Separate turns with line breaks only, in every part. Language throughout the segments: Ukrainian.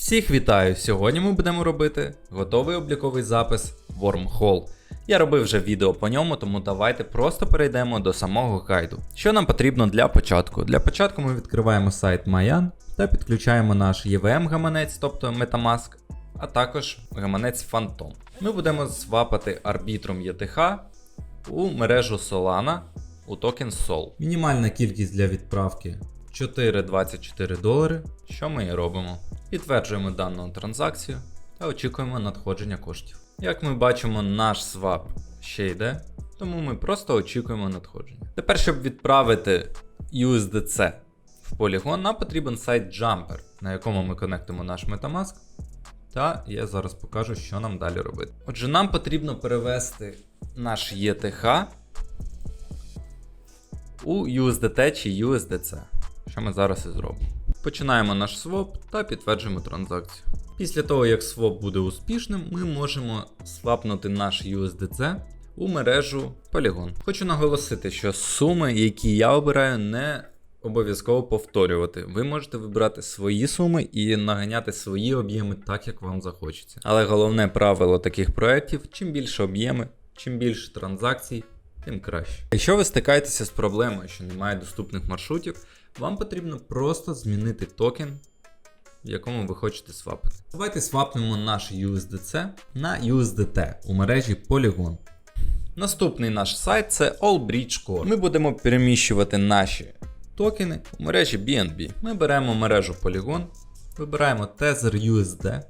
Всіх вітаю! Сьогодні ми будемо робити готовий обліковий запис Wormhole. Я робив вже відео по ньому, тому давайте просто перейдемо до самого гайду. Що нам потрібно для початку? Для початку ми відкриваємо сайт Mayan та підключаємо наш EVM гаманець, тобто Metamask, а також гаманець Phantom. Ми будемо свапати арбітром ETH у мережу Solana у токен Sol. Мінімальна кількість для відправки 4,24 долари, що ми і робимо. Підтверджуємо дану транзакцію та очікуємо надходження коштів. Як ми бачимо, наш свап ще йде, тому ми просто очікуємо надходження. Тепер, щоб відправити USDC в Polygon, нам потрібен сайт Jumper, на якому ми конектимо наш Metamask. Та я зараз покажу, що нам далі робити. Отже, нам потрібно перевести наш ETH у USDT чи USDC, що ми зараз і зробимо. Починаємо наш своп та підтверджуємо транзакцію. Після того, як своп буде успішним, ми можемо свапнути наш USDC у мережу Polygon. Хочу наголосити, що суми, які я обираю, не обов'язково повторювати. Ви можете вибрати свої суми і наганяти свої об'єми так, як вам захочеться. Але головне правило таких проєктів: чим більше об'єми, чим більше транзакцій, тим краще. Якщо ви стикаєтеся з проблемою, що немає доступних маршрутів, вам потрібно просто змінити токен, в якому ви хочете свапити. Давайте свапнемо наш USDC на USDT у мережі Polygon. Наступний наш сайт це AllBridge Core. Ми будемо переміщувати наші токени у мережі BNB. Ми беремо мережу Polygon, вибираємо Tether USD,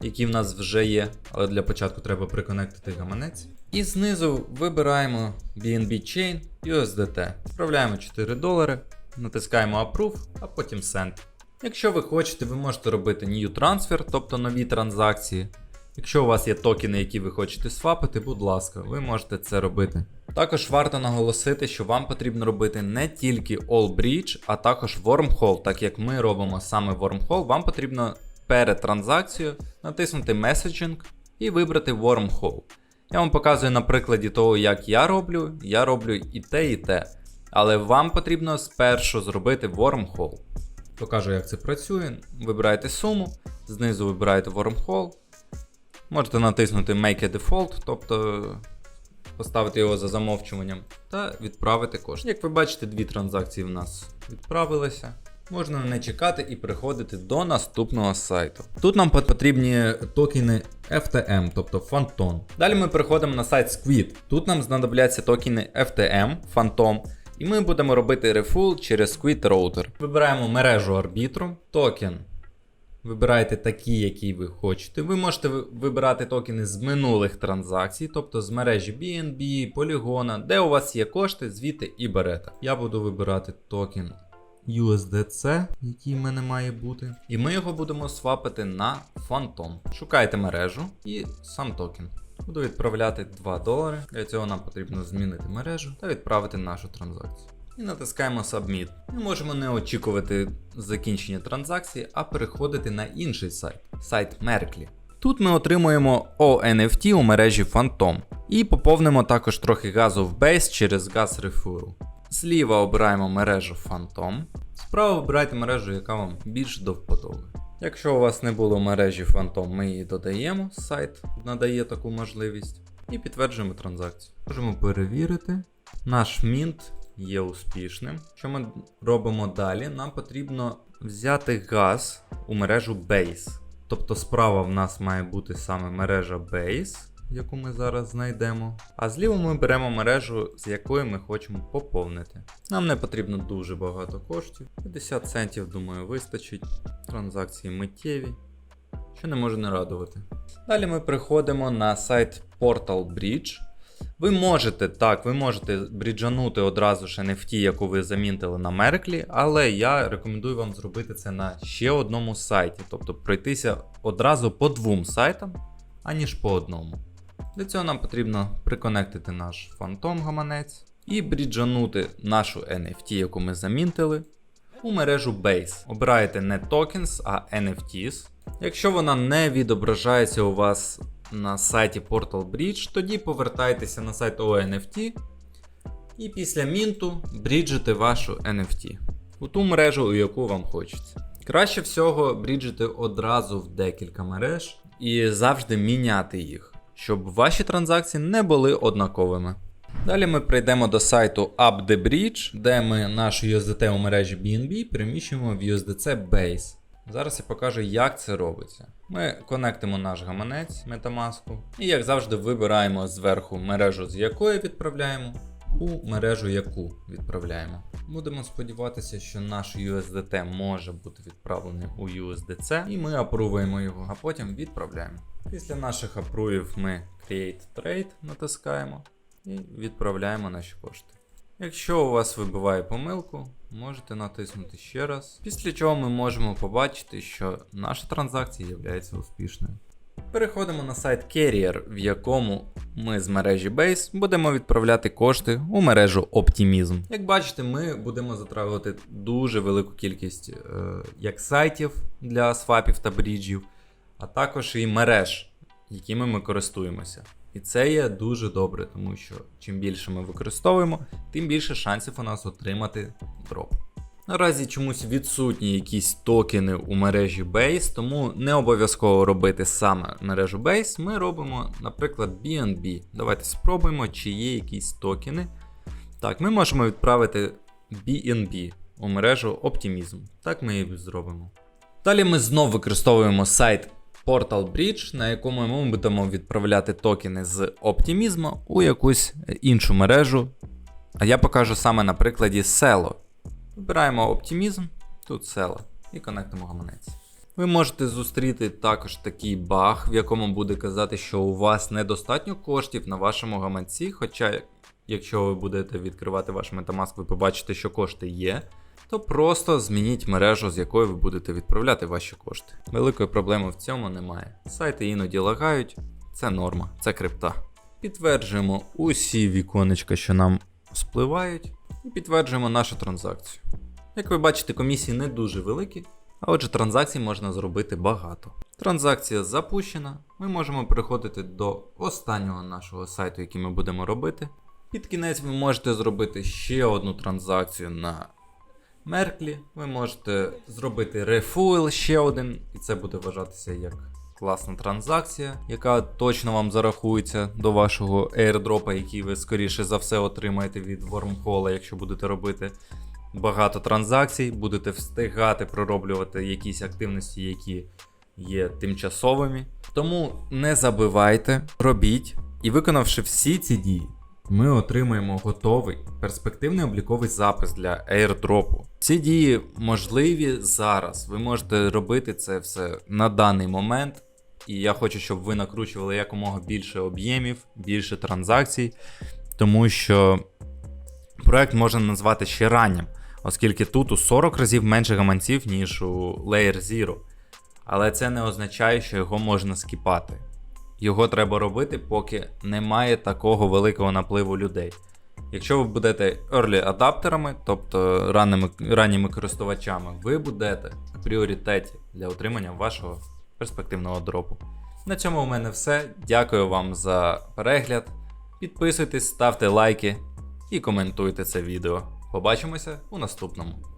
який в нас вже є, але для початку треба приконектити гаманець. І знизу вибираємо BNB Chain USDT. Вправляємо 4 долари, натискаємо Approve, а потім Send. Якщо ви хочете, ви можете робити New Transfer, тобто нові транзакції. Якщо у вас є токени, які ви хочете свапити, будь ласка, ви можете це робити. Також варто наголосити, що вам потрібно робити не тільки All Bridge, а також Wormhole, так як ми робимо саме Wormhole, вам потрібно перед транзакцією натиснути Messaging і вибрати Wormhole. Я вам показую на прикладі того, як я роблю. Я роблю і те, і те. Але вам потрібно спершу зробити Wormhole. Покажу, як це працює. Вибираєте суму, знизу вибираєте Wormhole. Можете натиснути Make a Default, тобто поставити його за замовчуванням, та відправити кошти. Як ви бачите, дві транзакції в нас відправилися. Можна не чекати і переходити до наступного сайту. Тут нам потрібні токени FTM, тобто Phantom. Далі ми переходимо на сайт Squid. Тут нам знадобляться токени FTM, Phantom. І ми будемо робити рефул через Squid Router. Вибираємо мережу арбітру, токен. Вибирайте такі, які ви хочете. Ви можете вибирати токени з минулих транзакцій, тобто з мережі BNB, Polygon, де у вас є кошти, звідти і берете. Я буду вибирати токен USDC, який в мене має бути. І ми його будемо свапити на Phantom. Шукайте мережу і сам токен. Буду відправляти 2 долари. Для цього нам потрібно змінити мережу та відправити нашу транзакцію. І натискаємо Submit. Ми можемо не очікувати закінчення транзакції, а переходити на інший сайт сайт Merkly. Тут ми отримуємо ONFT у мережі Phantom і поповнимо також трохи газу в Base через газ Refuel. Зліва обираємо мережу Phantom, справа обирайте мережу, яка вам більш до вподоби. Якщо у вас не було мережі Phantom, ми її додаємо, сайт надає таку можливість, і підтверджуємо транзакцію. Можемо перевірити. Наш Mint є успішним. Що ми робимо далі? Нам потрібно взяти газ у мережу Base. Тобто справа в нас має бути саме мережа Base, яку ми зараз знайдемо. А зліва ми беремо мережу, з якої ми хочемо поповнити. Нам не потрібно дуже багато коштів. 50 центів, думаю, вистачить. Транзакції миттєві, що не може не радувати. Далі ми приходимо на сайт Portal Bridge. Ви можете так, ви можете бріджанути одразу ж NFT, яку ви замінтили на Мерклі, але я рекомендую вам зробити це на ще одному сайті, тобто пройтися одразу по двом сайтам, аніж по одному. Для цього нам потрібно приконектити наш фантом гаманець і бріджанути нашу NFT, яку ми замінтили, у мережу Base. Обираєте не tokens, а NFTs. Якщо вона не відображається у вас на сайті Portal Bridge, тоді повертайтеся на сайт ONFT і після мінту бріджите вашу NFT у ту мережу, у яку вам хочеться. Краще всього бріджити одразу в декілька мереж і завжди міняти їх, щоб ваші транзакції не були однаковими. Далі ми прийдемо до сайту UpTheBridge, де ми нашу USDT у мережі BNB переміщуємо в USDC Base. Зараз я покажу, як це робиться. Ми конектимо наш гаманець Metamask і, як завжди, вибираємо зверху мережу, з якої відправляємо, у мережу, яку відправляємо. Будемо сподіватися, що наш USDT може бути відправлений у USDC, і ми апрувуємо його, а потім відправляємо. Після наших апрувів ми Create Trade натискаємо і відправляємо наші кошти. Якщо у вас вибиває помилку, можете натиснути ще раз, після чого ми можемо побачити, що наша транзакція є успішною. Переходимо на сайт Carrier, в якому ми з мережі Base будемо відправляти кошти у мережу Optimism. Як бачите, ми будемо затравити дуже велику кількість е, як сайтів для свапів та бріджів, а також і мереж, якими ми користуємося. І це є дуже добре, тому що чим більше ми використовуємо, тим більше шансів у нас отримати дроп. Наразі чомусь відсутні якісь токени у мережі Base, тому не обов'язково робити саме мережу Base. Ми робимо, наприклад, BNB. Давайте спробуємо, чи є якісь токени. Так, ми можемо відправити BNB у мережу Optimism. Так ми і зробимо. Далі ми знову використовуємо сайт Portal Bridge, на якому ми будемо відправляти токени з оптимізму у якусь іншу мережу. А я покажу саме на прикладі Celo. Вибираємо оптимізм, тут Celo, і конектимо гаманець. Ви можете зустріти також такий баг, в якому буде казати, що у вас недостатньо коштів на вашому гаманці. Хоча, якщо ви будете відкривати ваш Metamask, ви побачите, що кошти є то просто змініть мережу, з якої ви будете відправляти ваші кошти. Великої проблеми в цьому немає. Сайти іноді лагають, це норма, це крипта. Підтверджуємо усі віконечка, що нам спливають, і підтверджуємо нашу транзакцію. Як ви бачите, комісії не дуже великі, а отже, транзакцій можна зробити багато. Транзакція запущена, ми можемо переходити до останнього нашого сайту, який ми будемо робити. Під кінець ви можете зробити ще одну транзакцію на Мерклі. Ви можете зробити рефуел ще один, і це буде вважатися як класна транзакція, яка точно вам зарахується до вашого airdropа, який ви скоріше за все отримаєте від Wormhole, якщо будете робити багато транзакцій, будете встигати пророблювати якісь активності, які є тимчасовими. Тому не забивайте, робіть і виконавши всі ці дії ми отримаємо готовий перспективний обліковий запис для airdropу. Ці дії можливі зараз. Ви можете робити це все на даний момент. І я хочу, щоб ви накручували якомога більше об'ємів, більше транзакцій, тому що проект можна назвати ще раннім, оскільки тут у 40 разів менше гаманців, ніж у Layer Zero. Але це не означає, що його можна скіпати. Його треба робити, поки немає такого великого напливу людей. Якщо ви будете early адаптерами, тобто ранніми, ранніми користувачами, ви будете в пріоритеті для отримання вашого перспективного дропу. На цьому у мене все. Дякую вам за перегляд. Підписуйтесь, ставте лайки і коментуйте це відео. Побачимося у наступному.